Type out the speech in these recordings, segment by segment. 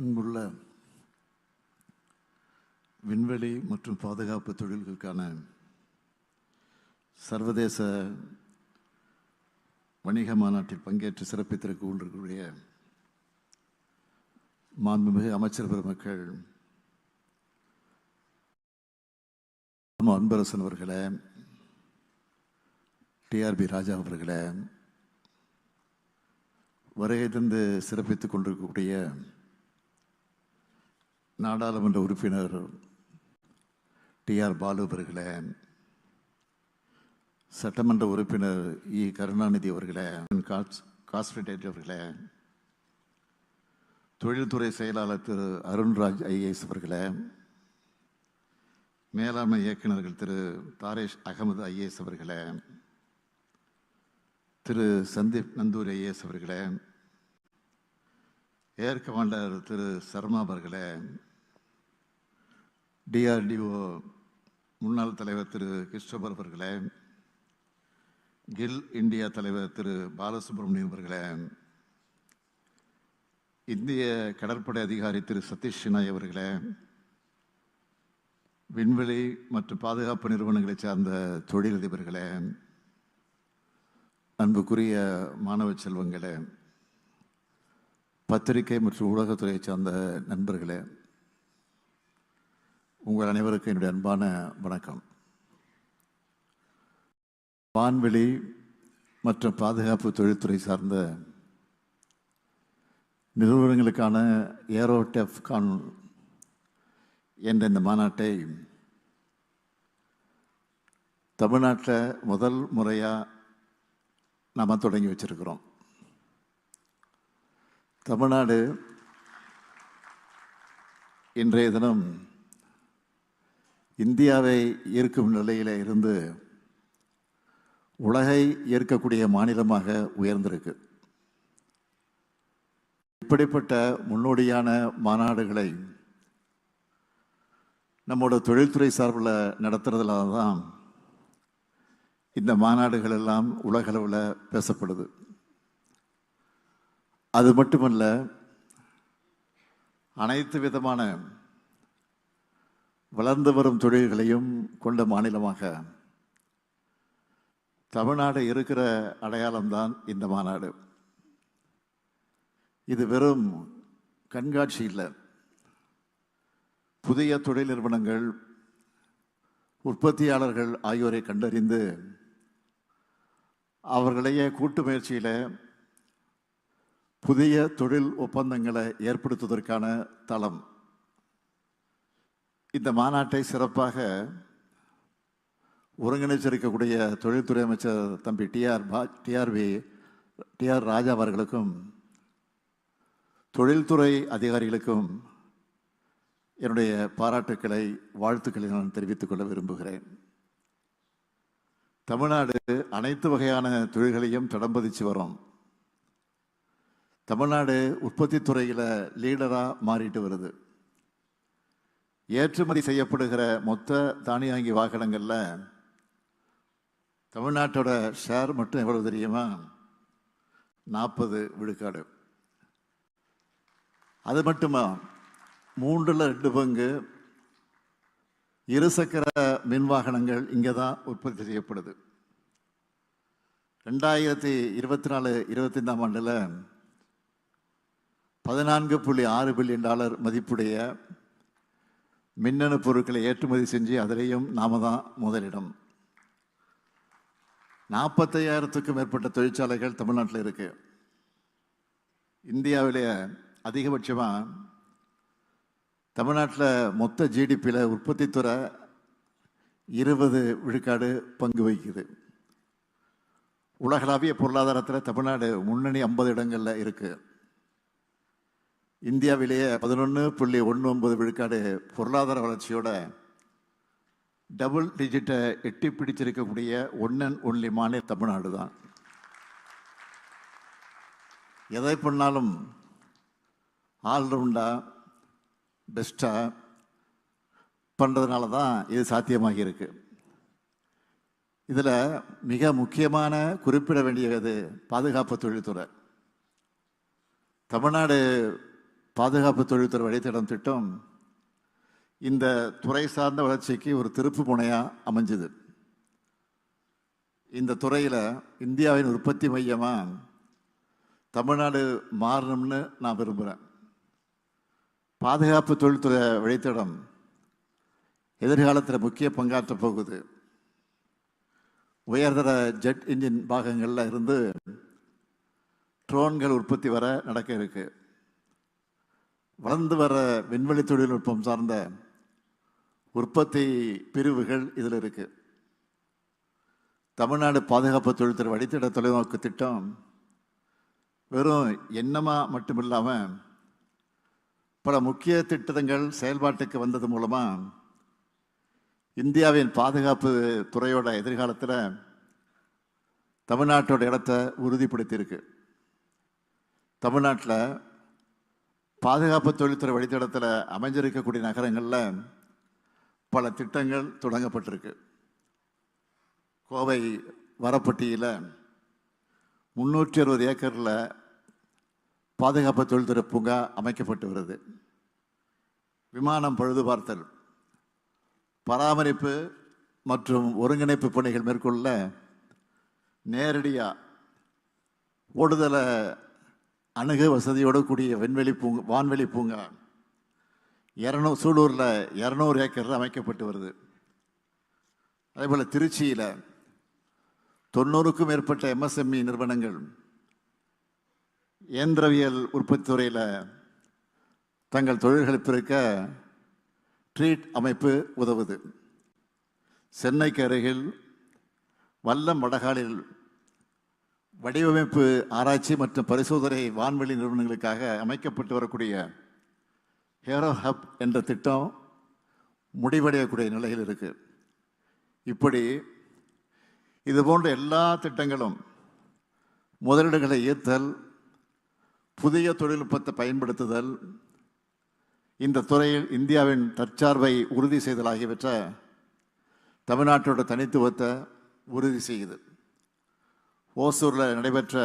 அன்புள்ள விண்வெளி மற்றும் பாதுகாப்பு தொழில்களுக்கான சர்வதேச வணிக மாநாட்டில் பங்கேற்று சிறப்பித்திருக்க கொண்டிருக்கக்கூடிய மாண்புமிகு அமைச்சர் பெருமக்கள் அன்பரசன் அவர்களே டிஆர்பி ராஜா அவர்களே வருகை தந்து சிறப்பித்துக் கொண்டிருக்கக்கூடிய நாடாளுமன்ற உறுப்பினர் டிஆர் பாலு அவர்களே சட்டமன்ற உறுப்பினர் இ. கருணாநிதி அவர்களே காஸ் காஸ்பிடேட் அவர்களே தொழில்துறை செயலாளர் திரு. அருண்ராஜ் ஐஏஎஸ் அவர்களே மேலாண்மை இயக்குநர்கள் திரு. தாரேஷ் அகமது ஐஏஎஸ் அவர்களே திரு. சந்தீப் நந்தூர் ஐஏஎஸ் அவர்களே ஏர் கமாண்டர் திரு. சர்மா அவர்களே டிஆர்டிஓ முன்னாள் தலைவர் திரு கிறிஸ்டோபர் அவர்களே கில் இந்தியா தலைவர் திரு பாலசுப்ரமணியம் அவர்களே இந்திய கடற்படை அதிகாரி திரு சதீஷ் சினாய் அவர்களே விண்வெளி மற்றும் பாதுகாப்பு நிறுவனங்களை சார்ந்த தொழிலதிபர்களே அன்புக்குரிய மாணவ செல்வங்களே பத்திரிகை மற்றும் ஊடகத்துறையை சார்ந்த நண்பர்களே உங்கள் அனைவருக்கும் என்னுடைய அன்பான வணக்கம். வான்வெளி மற்றும் பாதுகாப்பு தொழில்துறை சார்ந்த நிறுவனங்களுக்கான ஏரோடெஃப்கான் என்ற இந்த மாநாட்டை தமிழ்நாட்டில் முதல் முறையாக நாம் தொடங்கி வச்சிருக்கிறோம். தமிழ்நாடு இன்றைய தினம் இந்தியாவை ஈர்க்கும் நிலையில் இருந்து உலகை ஈர்க்கக்கூடிய மாநிலமாக உயர்ந்திருக்கு. இப்படிப்பட்ட முன்னோடியான மாநாடுகளை நம்மோட தொழில்துறை சார்பில் நடத்துறதுனால தான் இந்த மாநாடுகள் எல்லாம் உலகளவில் பேசப்படுது. அது மட்டுமல்ல அனைத்து விதமான வளர்ந்து வரும் தொழில்களையும் கொண்ட மாநிலமாக தமிழ்நாடு இருக்கிற அடையாளம்தான் இந்த மாநாடு. இது வெறும் கண்காட்சி இல்லை. புதிய தொழில் நிறுவனங்கள் உற்பத்தியாளர்கள் ஆகியோரை கண்டறிந்து அவர்களையே கூட்டு முயற்சியில் புதிய தொழில் ஒப்பந்தங்களை ஏற்படுத்துவதற்கான தளம். இந்த மாநாட்டை சிறப்பாக ஒருங்கிணைச்சிருக்கக்கூடிய தொழில்துறை அமைச்சர் தம்பி டிஆர் பா டிஆர்வி டிஆர் ராஜா அவர்களுக்கும் தொழில்துறை அதிகாரிகளுக்கும் என்னுடைய பாராட்டுக்களை வாழ்த்துக்களை நான் தெரிவித்துக் கொள்ள விரும்புகிறேன். தமிழ்நாடு அனைத்து வகையான தொழில்களையும் தடம்பதிச்சு வரும். தமிழ்நாடு உற்பத்தி துறையில் லீடராக மாறிட்டு வருது. ஏற்றுமதி செய்யப்படுகிற மொத்த தானியாங்கி வாகனங்களில் தமிழ்நாட்டோட ஷேர் மட்டும் எவ்வளவு தெரியுமா? நாற்பது விழுக்காடு. அது மட்டுமா? மூன்றில் ரெண்டு பங்கு. இருசக்கர மின் வாகனங்கள் இங்கே தான் உற்பத்தி செய்யப்படுது. ரெண்டாயிரத்தி இருபத்தி நாலு இருபத்தைந்தாம் ஆண்டில் பதினான்கு புள்ளி ஆறு பில்லியன் டாலர் மதிப்புடைய மின்னணு பொருட்களை ஏற்றுமதி செஞ்சு அதிலேயும் நாம தான் முதலிடம். நாற்பத்தையாயிரத்துக்கும் மேற்பட்ட தொழிற்சாலைகள் தமிழ்நாட்டில் இருக்கு. இந்தியாவிலே அதிகபட்சமாக தமிழ்நாட்டில் மொத்த ஜிடிபியில் உற்பத்தித்துறை இருபது விழுக்காடு பங்கு வகிக்குது. உலகளாவிய பொருளாதாரத்தில் தமிழ்நாடு முன்னணி ஐம்பது இடங்களில் இருக்குது இந்தியாவிலேயே பதினொன்று புள்ளி ஒன்று ஒன்பது விழுக்காடு பொருளாதார வளர்ச்சியோட டபுள் டிஜிட்டை எட்டி பிடிச்சிருக்கக்கூடிய ஒன் அண்ட் ஒன்லி மாநில தமிழ்நாடு தான். எதை பண்ணாலும் ஆல்ரவுண்டாக பெஸ்ட்டாக பண்ணுறதுனால தான் இது சாத்தியமாகியிருக்கு இதில் மிக முக்கியமான குறிப்பிட வேண்டியது பாதுகாப்பு தொழில்துறை. தமிழ்நாடு பாதுகாப்பு தொழில்துறை வழித்தடம் திட்டம் இந்த துறை சார்ந்த வளர்ச்சிக்கு ஒரு திருப்பு முனையாக அமைஞ்சுது. இந்த துறையில் இந்தியாவின் உற்பத்தி மையமாக தமிழ்நாடு மாறணும்னு நான் விரும்புகிறேன் பாதுகாப்பு தொழில்துறை வழித்தடம் எதிர்காலத்தில் முக்கிய பங்காற்றப் போகுது. உயர்தர ஜெட் இன்ஜின் பாகங்களில் இருந்து ட்ரோன்கள் உற்பத்தி வர நடக்க இருக்குது வளர்ந்து வர விண்வெளி தொழில்நுட்பம் சார்ந்த உற்பத்தி பிரிவுகள் இதில் இருக்குது தமிழ்நாடு பாதுகாப்பு தொழில்துறை வழித்திட தொலைநோக்கு திட்டம் வெறும் எண்ணமாக மட்டும் இல்லாமல் பல முக்கிய திட்டங்கள் செயல்பாட்டுக்கு வந்தது மூலமாக இந்தியாவின் பாதுகாப்பு துறையோட எதிர்காலத்தில் தமிழ்நாட்டோட இடத்த உறுதிப்படுத்தியிருக்கு. தமிழ்நாட்டில் பாதுகாப்பு தொழில்துறை வழித்தடத்தில் அமைஞ்சிருக்கக்கூடிய நகரங்களில் பல திட்டங்கள் தொடங்கப்பட்டிருக்கு. கோவை வரப்பட்டியில் முன்னூற்றி அறுபது ஏக்கரில் பாதுகாப்பு தொழில்துறை பூங்கா அமைக்கப்பட்டு வருது. விமானம் பழுது பார்த்தல் பராமரிப்பு மற்றும் ஒருங்கிணைப்பு பணிகள் மேற்கொள்ள நேரடியாக ஓடுதலை அணுக வசதியோடு கூடிய விண்வெளி பூங்கா வான்வெளி பூங்கா. இரநூ சூலூரில் இரநூறு ஏக்கர் அமைக்கப்பட்டு வருது. அதேபோல் திருச்சியில் தொண்ணூறுக்கும் மேற்பட்ட எம்எஸ்எம்இ நிறுவனங்கள் இயந்திரவியல் உற்பத்தி துறையில் தங்கள் தொழில்களை பிறக்க ட்ரீட் அமைப்பு உதவுது. சென்னைக்கு அருகில் வல்லம் வடகாலில் வடிவமைப்பு ஆராய்ச்சி மற்றும் பரிசோதனை வான்வெளி நிறுவனங்களுக்காக அமைக்கப்பட்டு வரக்கூடிய ஹேரோ ஹப் என்ற திட்டம் முடிவடையக்கூடிய நிலையில் இருக்குது இப்படி இது போன்ற எல்லா திட்டங்களும் முதலீடுகளை ஈர்த்தல் புதிய தொழில்நுட்பத்தை பயன்படுத்துதல் இந்த துறையில் இந்தியாவின் தற்சார்பை உறுதி செய்தல் ஆகியவற்றை தமிழ்நாட்டோட தனித்துவத்தை உறுதி செய்யுது. ஓசூரில் நடைபெற்ற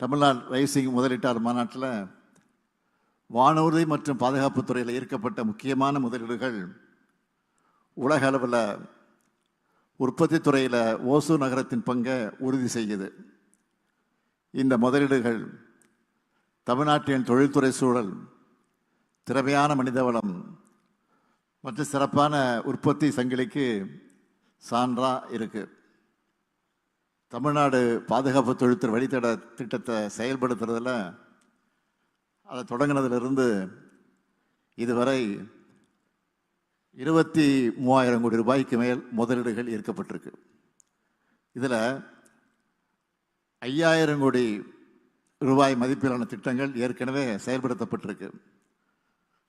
தமிழ்நாடு ரைசிங் முதலீட்டாளர் மாநாட்டில் வானூர்தி மற்றும் பாதுகாப்பு துறையில் ஈர்க்கப்பட்ட முக்கியமான முதலீடுகள் உலக அளவில் உற்பத்தி துறையில் ஓசூர் நகரத்தின் பங்கை உறுதி செய்யுது. இந்த முதலீடுகள் தமிழ்நாட்டின் தொழில்துறை சூழல் திறமையான மனிதவளம் மற்றும் சிறப்பான உற்பத்தி சங்கிலிக்கு சான்றா இருக்கு. தமிழ்நாடு பாதுகாப்பு தொழில்துறை வழித்தட திட்டத்தை செயல்படுத்துறதில் அதை தொடங்கினதிலிருந்து இதுவரை இருபத்தி மூவாயிரம் கோடி ரூபாய்க்கு மேல் முதலீடுகள் ஈர்க்கப்பட்டிருக்கு. இதில் ஐயாயிரம் கோடி ரூபாய் மதிப்பிலான திட்டங்கள் ஏற்கனவே செயல்படுத்தப்பட்டிருக்கு.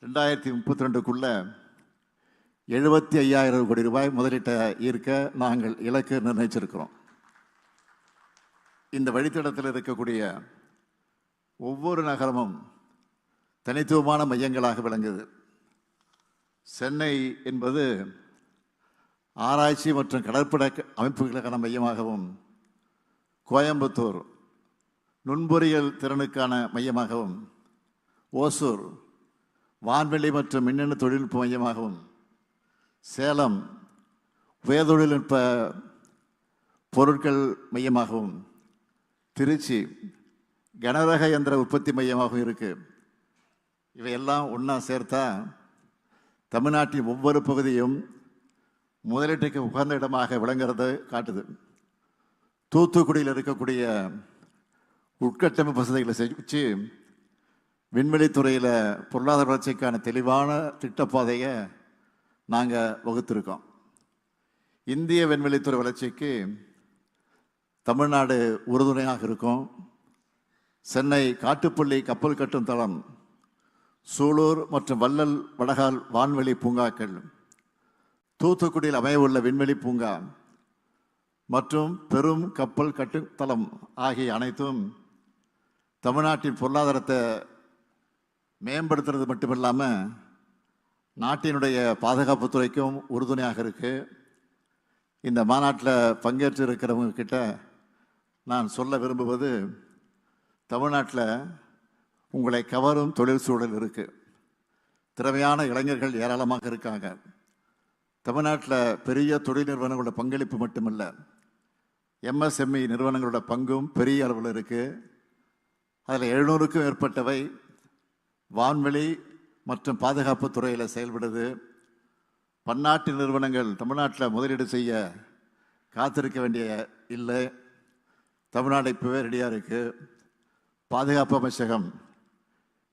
ரெண்டாயிரத்தி முப்பத்தி ரெண்டுக்குள்ளே எழுபத்தி ஐயாயிரம் கோடி ரூபாய் முதலீட்டை ஈர்க்க நாங்கள் இலக்கு நிர்ணயிச்சிருக்கிறோம். இந்த வழித்தடத்தில் இருக்கக்கூடிய ஒவ்வொரு நகரமும் தனித்துவமான மையங்களாக விளங்குது. சென்னை என்பது ஆராய்ச்சி மற்றும் கடற்படை அமைப்புகளுக்கான மையமாகவும் கோயம்புத்தூர் நுண்பொறியியல் திறனுக்கான மையமாகவும் ஓசூர் வான்வெளி மற்றும் மின்னணு தொழில்நுட்ப மையமாகவும் சேலம் உயர்தொழில்நுட்ப பொருட்கள் மையமாகவும் திருச்சி கனரக இயந்திர உற்பத்தி மையமாகவும் இருக்குது இவையெல்லாம் ஒன்றா சேர்த்தா தமிழ்நாட்டின் ஒவ்வொரு பகுதியும் முதலீட்டுக்கு உகந்த இடமாக விளங்குறது காட்டுது. தூத்துக்குடியில் இருக்கக்கூடிய உட்கட்டமைப்பு வசதிகளை செஞ்சு விண்வெளித்துறையில் பொருளாதார வளர்ச்சிக்கான தெளிவான திட்டப்பாதையை நாங்கள் வகுத்திருக்கோம். இந்திய விண்வெளித்துறை வளர்ச்சிக்கு தமிழ்நாடு உறுதுணையாக இருக்கும் சென்னை காட்டுப்பள்ளி கப்பல் கட்டும் தளம் சூலூர் மற்றும் வள்ளல் வடகால் வான்வெளி பூங்காக்கள் தூத்துக்குடியில் அமையவுள்ள விண்வெளி பூங்கா மற்றும் பெரும் கப்பல் கட்டுத்தளம் ஆகிய அனைத்தும் தமிழ்நாட்டின் பொருளாதாரத்தை மேம்படுத்துறது மட்டுமில்லாமல் நாட்டினுடைய பாதுகாப்பு துறைக்கும் உறுதுணையாக இருக்குது இந்த மாநாட்டில் பங்கேற்று இருக்கிறவங்க கிட்ட நான் சொல்ல விரும்புவது தமிழ்நாட்டில் உங்களை கவரும் தொழில் சூழல் இருக்குது திறமையான இளைஞர்கள் ஏராளமாக இருக்காங்க. தமிழ்நாட்டில் பெரிய தொழில் நிறுவனங்களோட பங்களிப்பு மட்டுமல்ல. எம்எஸ்எம்இ நிறுவனங்களோட பங்கும் பெரிய அளவில் இருக்குது அதில் எழுநூறுக்கும் மேற்பட்டவை வான்வெளி மற்றும் பாதுகாப்பு துறையில் செயல்படுது. பன்னாட்டு நிறுவனங்கள் தமிழ்நாட்டில் முதலீடு செய்ய காத்திருக்க வேண்டிய இல்லை. தமிழ்நாடு இப்போவே ரெடியாக இருக்குது பாதுகாப்பு அமைச்சகம்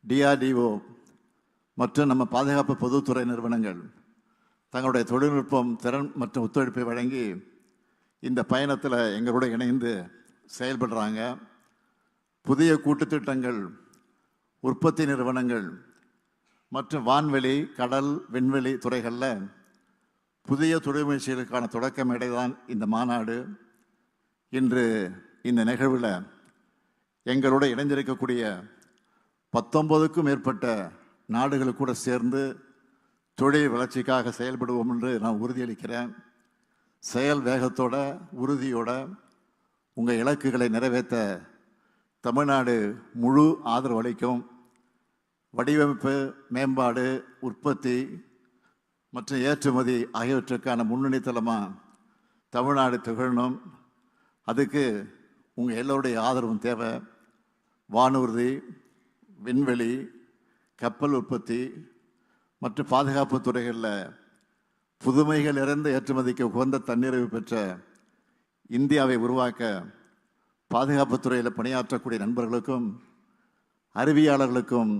டிஆர்டிஓ மற்றும் நம்ம பாதுகாப்பு பொதுத்துறை நிறுவனங்கள் தங்களுடைய தொழில்நுட்பம் திறன் மற்றும் ஒத்துழைப்பை வழங்கி இந்த பயணத்தில் எங்களோட இணைந்து செயல்படுறாங்க. புதிய கூட்டு திட்டங்கள் உற்பத்தி நிறுவனங்கள் மற்றும் வான்வெளி கடல் விண்வெளி துறைகளில் புதிய தொழில் முயற்சிகளுக்கான தொடக்க மேடைதான் இந்த மாநாடு. இன்று இந்த நிகழ்வில் எங்களோட இணைந்திருக்கக்கூடிய பத்தொன்பதுக்கும் மேற்பட்ட நாடுகள் கூட சேர்ந்து தொழில் வளர்ச்சிக்காக செயல்படுவோம் என்று நான் உறுதியளிக்கிறேன். செயல் வேகத்தோட உறுதியோட உங்கள் இலக்குகளை நிறைவேற்ற தமிழ்நாடு முழு ஆதரவு அளிக்கும். வடிவமைப்பு மேம்பாடு உற்பத்தி மற்றும் ஏற்றுமதி ஆகியவற்றுக்கான முன்னணி தளமாக தமிழ்நாடு திகழணும். அதுக்கு உங்கள் எல்லோருடைய ஆதரவும் தேவை. வானூர்தி விண்வெளி கப்பல் உற்பத்தி மற்றும் பாதுகாப்பு துறைகளில் புதுமைகள் இறந்து ஏற்றுமதிக்கு உகந்த தன்னிறைவு பெற்ற இந்தியாவை உருவாக்க பாதுகாப்புத்துறையில் பணியாற்றக்கூடிய நண்பர்களுக்கும் அறிவியாளர்களுக்கும்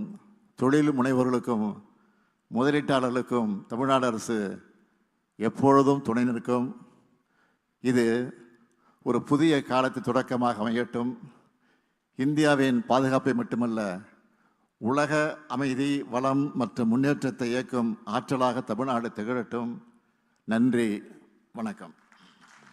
தொழில் முனைவோர்களுக்கும் முதலீட்டாளர்களுக்கும் தமிழ்நாடு அரசு எப்பொழுதும் துணை நிற்கும். இது ஒரு புதிய காலத்து தொடக்கமாக அமையட்டும். இந்தியாவின் பாதுகாப்பை மட்டுமல்ல உலக அமைதி வளம் மற்றும் முன்னேற்றத்தை இயக்கும் ஆற்றலாக தமிழ்நாடு திகழட்டும். நன்றி வணக்கம்.